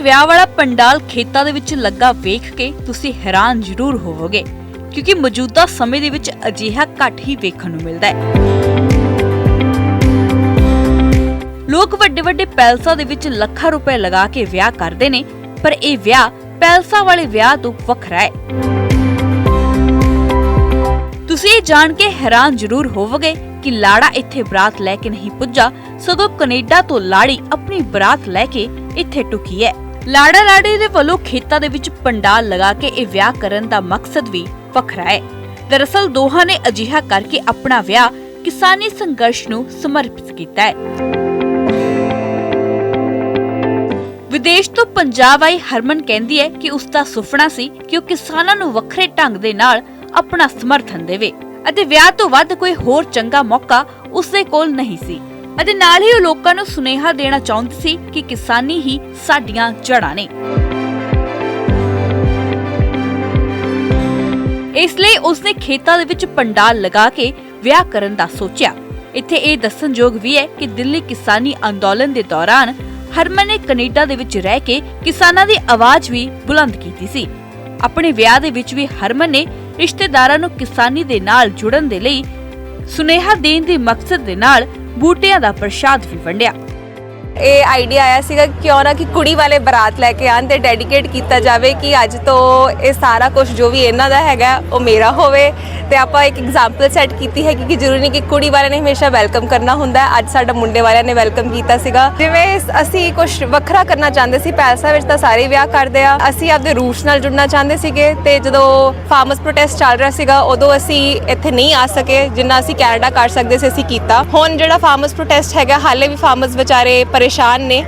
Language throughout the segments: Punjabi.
ਵਿਆਹ ਵਾਲਾ ਪੰਡਾਲ ਖੇਤਾਂ ਦੇ ਵਿੱਚ ਲੱਗਾ ਵੇਖ ਕੇ ਤੁਸੀਂ ਹੈਰਾਨ ਜ਼ਰੂਰ ਹੋਵੋਗੇ, ਕਿਉਂਕਿ ਮੌਜੂਦਾ ਸਮੇਂ ਦੇ ਵਿੱਚ ਅਜਿਹਾ ਘੱਟ ਹੀ ਵੇਖਣ ਨੂੰ ਮਿਲਦਾ ਹੈ। ਲੋਕ ਵੱਡੇ ਵੱਡੇ ਪੈਲਸਾਂ ਦੇ ਵਿੱਚ ਲੱਖਾਂ ਰੁਪਏ ਲਗਾ ਕੇ ਵਿਆਹ ਕਰਦੇ ਨੇ, ਪਰ ਇਹ ਵਿਆਹ ਪੈਲਸਾਂ ਵਾਲੇ ਵਿਆਹ ਤੋਂ ਵੱਖਰਾ ਹੈ। ਤੁਸੀਂ ਇਹ ਜਾਣ ਕੇ ਹੈਰਾਨ ਜ਼ਰੂਰ ਹੋਵੋਗੇ ਕਿ ਲਾੜਾ ਇੱਥੇ ਬਰਾਤ ਲੈ ਕੇ ਨਹੀਂ ਪੁੱਜਾ, ਸਗੋਂ ਕੈਨੇਡਾ ਤੋਂ ਲਾੜੀ ਆਪਣੀ ਬਰਾਤ ਲੈ ਕੇ ਇੱਥੇ ਟੁਕੀ ਹੈ। ਲਾੜਾ ਲਾੜੀ ਦੇ ਵੱਲੋਂ ਖੇਤਾਂ ਦੇ ਵਿੱਚ ਪੰਡਾਲ ਲਗਾ ਕੇ ਇਹ ਵਿਆਹ ਕਰਨ ਦਾ ਮਕਸਦ ਵੀ ਵੱਖਰਾ ਹੈ। ਦਰਅਸਲ ਦੋਹਾਂ ਨੇ ਅਜਿਹਾ ਕਰਕੇ ਆਪਣਾ ਵਿਆਹ ਕਿਸਾਨੀ ਸੰਘਰਸ਼ ਨੂੰ ਸਮਰਪਿਤ ਕੀਤਾ ਹੈ। ਵਿਦੇਸ਼ ਤੋਂ ਪੰਜਾਬ ਆਈ ਹਰਮਨ ਕਹਿੰਦੀ ਹੈ ਕਿ ਉਸ ਦਾ ਸੁਪਨਾ ਸੀ ਕਿ ਉਹ ਕਿਸਾਨਾਂ ਨੂੰ ਵੱਖਰੇ ਢੰਗ ਦੇ ਨਾਲ ਆਪਣਾ ਸਮਰਥਨ ਦੇਵੇ ਅਤੇ ਵਿਆਹ ਤੋਂ ਵੱਧ ਕੋਈ ਹੋਰ ਚੰਗਾ ਮੌਕਾ ਉਸ ਦੇ ਕੋਲ ਨਹੀਂ ਸੀ। ਅਤੇ ਨਾਲ ਹੀ ਉਹ ਲੋਕਾਂ ਨੂੰ ਸੁਨੇਹਾ ਦੇਣਾ ਚਾਹੁੰਦੀ ਸੀ ਕਿ ਕਿਸਾਨੀ ਹੀ ਸਾਡੀਆਂ ਜੜ੍ਹਾਂ ਨੇ। ਇਸ ਲਈ ਉਸਨੇ ਖੇਤਾਂ ਦੇ ਵਿੱਚ ਪੰਡਾਲ ਲਗਾ ਕੇ ਵਿਆਹ ਕਰਨ ਦਾ ਸੋਚਿਆ। ਇੱਥੇ ਇਹ ਦੱਸਣਯੋਗ ਵੀ ਹੈ ਕਿ ਦਿੱਲੀ ਕਿਸਾਨੀ ਅੰਦੋਲਨ ਦੇ ਦੌਰਾਨ ਹਰਮਨ ਨੇ ਕੈਨੇਡਾ ਦੇ ਵਿੱਚ ਰਹਿ ਕੇ ਕਿਸਾਨਾਂ ਦੀ ਆਵਾਜ਼ ਵੀ ਬੁਲੰਦ ਕੀਤੀ ਸੀ। ਆਪਣੇ ਵਿਆਹ ਦੇ ਵਿੱਚ ਵੀ ਹਰਮਨ ਨੇ ਰਿਸ਼ਤੇਦਾਰਾਂ ਨੂੰ ਕਿਸਾਨੀ ਦੇ ਨਾਲ ਜੁੜਨ ਦੇ ਲਈ ਸੁਨੇਹਾ ਦੇਣ ਦੇ ਮਕਸਦ ਦੇ ਨਾਲ ਬੂਟਿਆਂ ਦਾ ਪ੍ਰਸ਼ਾਦ ਵੀ ਵੰਡਿਆ। ਇਹ ਆਈਡੀਆ ਆਇਆ ਸੀਗਾ ਕਿਉਂ ਨਾ ਕਿ ਕੁੜੀ ਵਾਲੇ ਬਰਾਤ ਲੈ ਕੇ ਆਣ ਤੇ ਡੈਡੀਕੇਟ ਕੀਤਾ ਜਾਵੇ ਕਿ ਅੱਜ ਤੋਂ ਇਹ ਸਾਰਾ ਕੁਝ ਜੋ ਵੀ ਇਹਨਾਂ ਦਾ ਹੈਗਾ, ਉਹ ਮੇਰਾ ਹੋਵੇ। ਤੇ ਆਪਾਂ ਇੱਕ ਐਗਜ਼ਾਮਪਲ ਸੈੱਟ ਕੀਤੀ ਹੈ ਕਿ ਜ਼ਰੂਰੀ ਨਹੀਂ ਕਿ ਕੁੜੀ ਵਾਲਿਆਂ ਨੇ ਹਮੇਸ਼ਾ ਵੈਲਕਮ ਕਰਨਾ ਹੁੰਦਾ। ਅੱਜ ਸਾਡਾ ਮੁੰਡੇ ਵਾਲਿਆਂ ਨੇ ਵੈਲਕਮ ਕੀਤਾ ਸੀਗਾ। ਜਿਵੇਂ ਅਸੀਂ ਕੁਝ ਵੱਖਰਾ ਕਰਨਾ ਚਾਹੁੰਦੇ ਸੀ ਪੈਸਾ ਵਿੱਚ ਤਾਂ ਸਾਰੇ ਵਿਆਹ ਕਰਦੇ ਆ। ਅਸੀਂ ਆਪਦੇ ਰੂਟਸ ਨਾਲ ਜੁੜਨਾ ਚਾਹੁੰਦੇ ਸੀਗੇ ਤੇ ਜਦੋਂ ਫਾਰਮਰਸ ਪ੍ਰੋਟੈਸਟ ਚੱਲ ਰਿਹਾ ਸੀਗਾ, ਉਦੋਂ ਅਸੀਂ ਇੱਥੇ ਨਹੀਂ ਆ ਸਕੇ, ਜਿੰਨਾ ਅਸੀਂ ਕੈਨੇਡਾ ਕਰ ਸਕਦੇ ਸੀ, ਅਸੀਂ ਕੀਤਾ। ਹੁਣ ਜਿਹੜਾ ਫਾਰਮਰਸ ਪ੍ਰੋਟੈਸਟ ਹੈਗਾ, ਹਾਲੇ ਵੀ ਫਾਰਮਰਸ ਵਿਚਾਰੇ ਪਰੇਸ਼ਾਨ ਨੇ।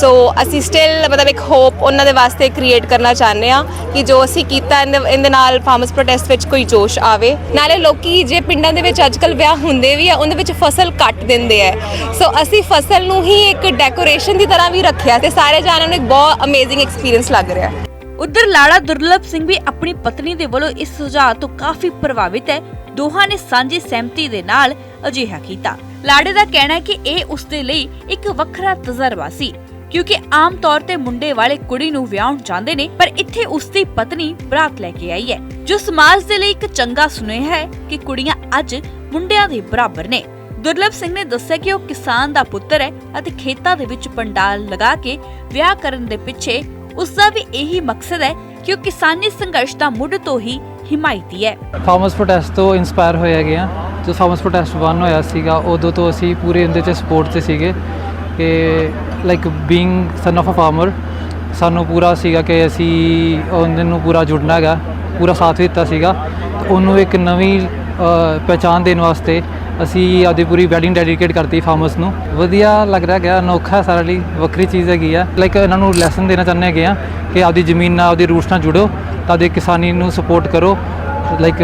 ਸੋ ਅਸੀਂ ਸਟਿਲ ਮਤਲਬ ਇੱਕ ਹੋਪ ਉਹਨਾਂ ਦੇ ਵਾਸਤੇ ਕ੍ਰੀਏਟ ਕਰਨਾ ਚਾਹੁੰਦੇ ਆ ਕਿ ਜੋ ਅਸੀਂ ਕੀਤਾ ਇਹਦੇ ਇਹਦੇ ਨਾਲ ਫਾਰਮਰਸ ਪ੍ਰੋਟੈਸਟ ਵਿੱਚ ਕੋਈ ਜੋਸ਼ ਆਵੇ। ਨਾਲੇ ਲੋਕੀ ਜੇ ਪਿੰਡਾਂ ਦੇ ਵਿੱਚ ਅੱਜਕੱਲ ਵਿਆਹ ਹੁੰਦੇ ਵੀ ਆ, ਉਹਦੇ ਵਿੱਚ ਫਸਲ ਕੱਟ ਦਿੰਦੇ ਆ। ਸੋ ਅਸੀਂ ਫਸਲ ਨੂੰ ਹੀ ਇੱਕ ਡੈਕੋਰੇਸ਼ਨ ਦੀ ਤਰ੍ਹਾਂ ਵੀ ਰੱਖਿਆ ਤੇ ਸਾਰੇ ਜਾਣਿਆਂ ਨੂੰ ਇੱਕ ਬਹੁਤ ਅਮੇਜ਼ਿੰਗ ਐਕਸਪੀਰੀਅੰਸ ਲੱਗ ਰਿਹਾ। ਉਧਰ ਲਾੜਾ ਦੁਰਲਭ ਸਿੰਘ ਵੀ ਆਪਣੀ ਪਤਨੀ ਦੇ ਵੱਲੋਂ ਇਸ ਸੁਝਾਅ ਤੋਂ ਕਾਫੀ ਪ੍ਰਭਾਵਿਤ ਹੈ। ਦੋਹਾਂ ਨੇ ਸਾਂਝੀ ਸਹਿਮਤੀ ਦੇ ਨਾਲ ਅਜਿਹਾ ਕੀਤਾ। ਲਾੜੇ ਦਾ ਕਹਿਣਾ ਹੈ ਕਿ ਇਹ ਉਸ ਦੇ ਲਈ ਇੱਕ ਵੱਖਰਾ ਤਜਰਬਾ ਸੀ, ਕਿਉਂਕਿ ਆਮ ਤੌਰ ਤੇ ਮੁੰਡੇ ਵਾਲੇ ਕੁੜੀ ਨੂੰ ਵਿਆਹਣ ਜਾਂਦੇ ਨੇ, ਪਰ ਇੱਥੇ ਉਸ ਦੀ ਪਤਨੀ ਬਰਾਤ ਲੈ ਕੇ ਆਈ ਹੈ, ਜੋ ਸਮਾਜ ਦੇ ਲਈ ਇੱਕ ਚੰਗਾ ਸੁਨੇਹਾ ਹੈ ਕਿ ਕੁੜੀਆਂ ਅੱਜ ਮੁੰਡਿਆਂ ਦੇ ਬਰਾਬਰ ਨੇ। ਦੁਰਲਭ ਸਿੰਘ ਨੇ ਦੱਸਿਆ ਕਿ ਉਹ ਕਿਸਾਨ ਦਾ ਪੁੱਤਰ ਹੈ ਅਤੇ ਖੇਤਾਂ ਦੇ ਵਿੱਚ ਪੰਡਾਲ ਲਗਾ ਕੇ ਵਿਆਹ ਕਰਨ ਦੇ ਪਿੱਛੇ ਉਸ ਦਾ ਵੀ ਇਹੀ ਮਕਸਦ ਹੈ ਕਿ ਉਹ ਕਿਸਾਨੀ ਸੰਘਰਸ਼ ਦਾ ਮੁੱਢ ਤੋਂ ਹੀ ਹਿਮਾਇਤੀ ਹੈ। ਫਾਰਮਰਸ ਪ੍ਰੋਟੈਸਟ ਤੋਂ ਇਨਸਪਾਇਰ ਹੋਇਆ ਗਿਆ। ਜਦੋਂ ਫਾਰਮਰਸ ਪ੍ਰੋਟੈਸਟ 1 ਹੋਇਆ ਸੀਗਾ ਉਦੋਂ ਤੋਂ ਅਸੀਂ ਪੂਰੇ ਉਹਦੇ 'ਚ ਸਪੋਰਟ 'ਤੇ ਸੀਗੇ ਕਿ like being son of a farmer ਸਾਨੂੰ ਪੂਰਾ ਸੀਗਾ ਕਿ ਅਸੀਂ ਉਹਨਾਂ ਨੂੰ ਪੂਰਾ ਜੁੜਨਾ ਹੈਗਾ ਪੂਰਾ ਸਾਥ ਦਿੱਤਾ ਸੀਗਾ। ਤੇ ਉਹਨੂੰ ਇੱਕ ਨਵੀਂ ਅ, ਪਹਿਚਾਣ ਦੇਣ ਵਾਸਤੇ ਅਸੀਂ ਆਪਦੀ ਪੂਰੀ ਵੈਡਿੰਗ ਡੈਡੀਕੇਟ ਕਰਤੀ ਫਾਰਮਰਸ ਨੂੰ। ਵਧੀਆ ਲੱਗ ਰਿਹਾ ਗਿਆ, ਅਨੋਖਾ ਸਾਰਾ ਲਈ, ਵੱਖਰੀ ਚੀਜ਼ ਹੈਗੀ ਆ। ਲਾਈਕ ਇਹਨਾਂ ਨੂੰ ਲੈਸਨ ਦੇਣਾ ਚਾਹੁੰਦੇ ਹੈਗੇ ਆ ਕਿ ਆਪਦੀ ਜ਼ਮੀਨ ਨਾਲ, ਆਪਦੀ ਰੂਟਸ ਨਾਲ ਜੁੜੋ, ਤਾਂ ਆਪਦੀ ਕਿਸਾਨੀ ਨੂੰ ਸਪੋਰਟ ਕਰੋ। Like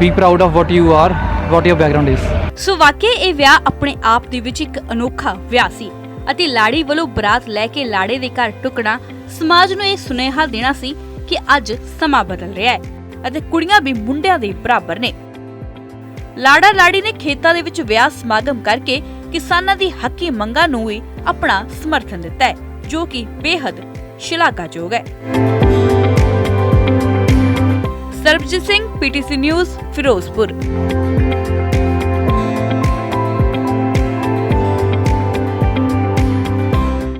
be proud of what you are what your background is so ਵਾਕਈ ਇਹ ਵਿਆਹ ਆਪਣੇ ਆਪ ਦੇ ਵਿੱਚ ਇੱਕ ਅਨੋਖਾ ਵਿਆਹ ਸੀ ਅਤੇ ਲਾੜੀ ਵੱਲੋਂ ਬਰਾਤ ਲੈ ਕੇ ਲਾੜੇ ਦੇ ਘਰ ਟੁਕਣਾ ਸਮਾਜ ਨੂੰ ਇਹ ਸੁਨੇਹਾ ਦੇਣਾ ਸੀ ਕਿ ਅੱਜ ਸਮਾਂ ਬਦਲ ਰਿਹਾ ਹੈ ਅਤੇ ਕੁੜੀਆਂ ਵੀ ਮੁੰਡਿਆਂ ਦੇ ਬਰਾਬਰ ਨੇ। ਲਾੜਾ ਲਾੜੀ ਨੇ ਖੇਤਾਂ ਦੇ ਵਿੱਚ ਵਿਆਹ ਸਮਾਗਮ ਕਰਕੇ ਕਿਸਾਨਾਂ ਦੀ ਹੱਕੀ ਮੰਗਾਂ ਨੂੰ ਵੀ ਆਪਣਾ ਸਮਰਥਨ ਦਿੱਤਾ ਹੈ, ਜੋ ਕਿ ਬੇहद ਸ਼ਲਾਘਾਯੋਗ ਹੈ। Sarabjit Singh, PTC news, Firozpur.